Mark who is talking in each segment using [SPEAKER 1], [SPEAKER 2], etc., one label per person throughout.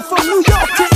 [SPEAKER 1] from New York to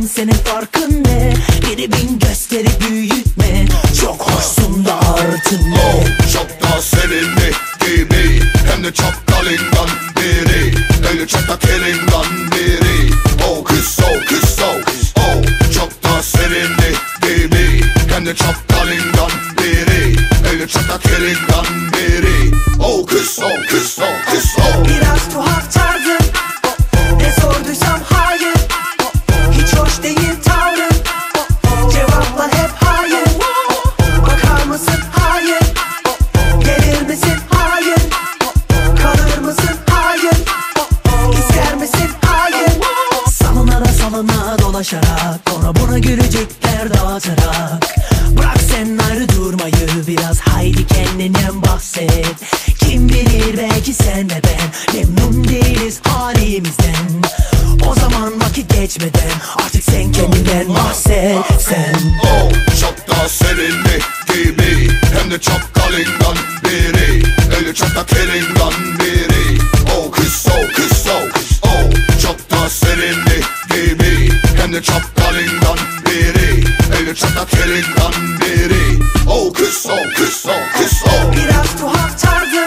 [SPEAKER 2] sen senin farkın ne? Geri bin gösteri büyütme. Çok hoşsun da artın ne?
[SPEAKER 3] Oh, Çok da sevimli gibi. Hem de çok dalından biri. Öyle
[SPEAKER 2] çatak bahset. Kim bilir belki sen ve ben Memnun değiliz halimizden O zaman vakit geçmeden Artık sen kendinden bahset. Sen
[SPEAKER 3] Oh çok da sevimli gibi Hem de çok kalından Pelin Kandiri Alkış alkış alkış alkış
[SPEAKER 4] Biraz tuhaf
[SPEAKER 1] tarzı.